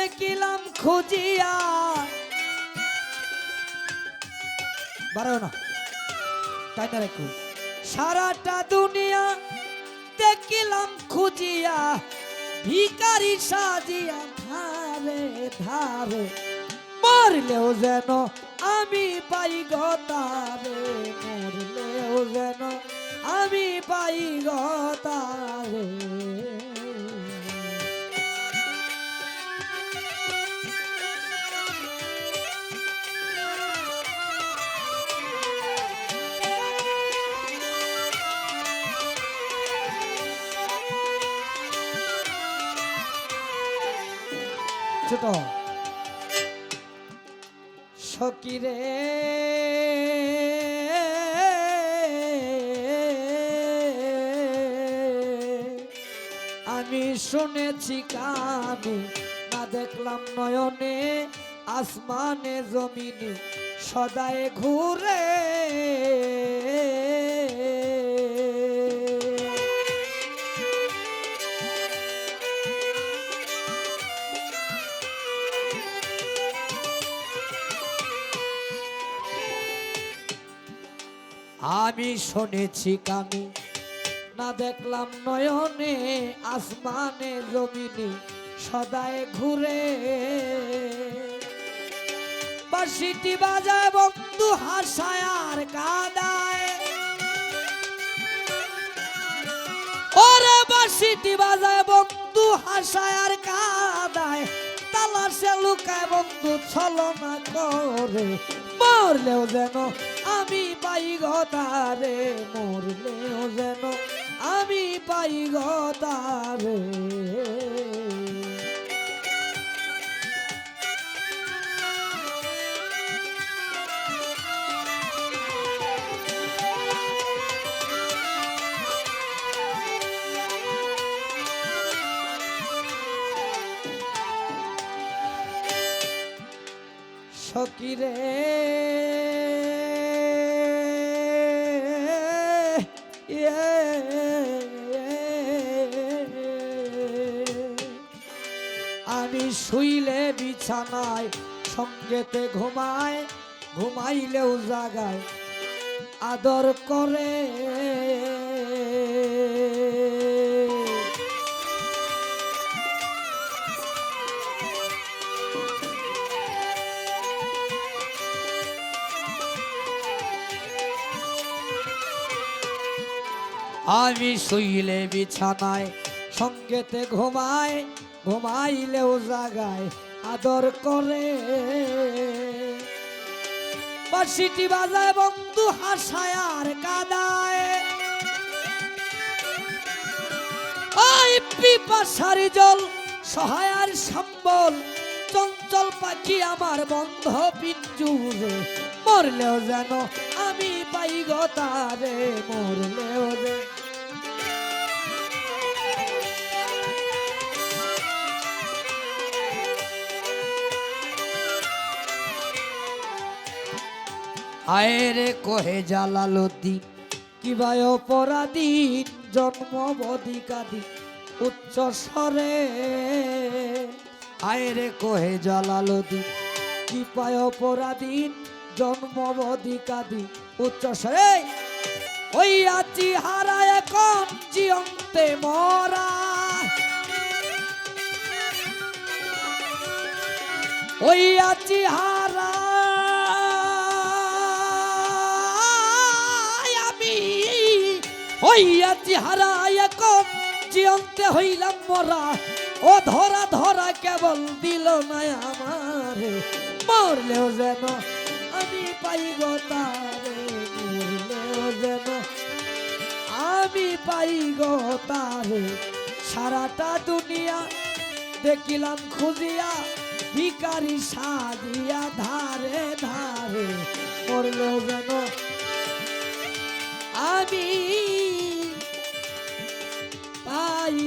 দেখিলাম খুঁজিয়া। না। তাই সারাটা দুনিয়া দেখিলাম খুঁজিয়া। ভিকারি সাজিয়া ধারে ধারে। মরলেও যেন আমি পাই গতারে মরলেও যেন আমি পাই গতারে ছোট। সকিরে আমি শুনেছি কানে না দেখলাম নয়নে আসমানে জমিনে সদায় ঘুরে। আমি শুনেছি কানে, না দেখলাম নয়নে, আসমানে জমিনে, সদায় ঘুরে। বাসিটি বাজায়, বন্ধু হাসায় আর কাদায়। ওরে বাসিটি বাজায়, বন্ধু হাসায় আর কাদায়। তালাশে লুকায় বন্ধু ছলনা করে। মরলেও যেন আমি পাই গতারে মরলেও যেন আমি পাই গতারে সকিরে আমি শুইলে বিছানায় সঙ্গেতে ঘুমায় ঘুমাইলেও জাগায় আদর করে। আমি শুইলে বিছানায়, সঙ্গেতে ঘুমায়, ঘুমাইলেও জাগায় আদর করে। বাসিটি বাজায়, বন্ধু হাসায় আর কাদায়। ওই পিপাসারি জল, সহায়ার সম্বল, চঞ্চল পাখি আমার বন্ধ পিঞ্জুরে, মরলেও যেন আমি পাই গতারে মরলেও যে আয়েরে কহে জালালুদ্দিন কিবা অপরাধীন জন্ম বদিকাদি উচ্চ স্বরে। আয়েরে কহে জালালুদ্দিন কি পায় অপরাধীন জন্ম বদিকাদি উচ্চ স্বরে। ওই আছি হারা এখন, জিয়ন্তে মরা। ওই আছি হারা ওই আছি হারা এখন জিয়ন্তে হইলাম মরা। ও ধরা ধরা কেবল দিল না আমার। মরলেও যেন আমি পাই গো তারে, মরলেও যেন আমি পাই গো তারে। সারাটা দুনিয়া দেখিলাম খুঁজিয়া ভিকারি সাজিয়া ধারে ধারে। মরলেও যেন আমি পাই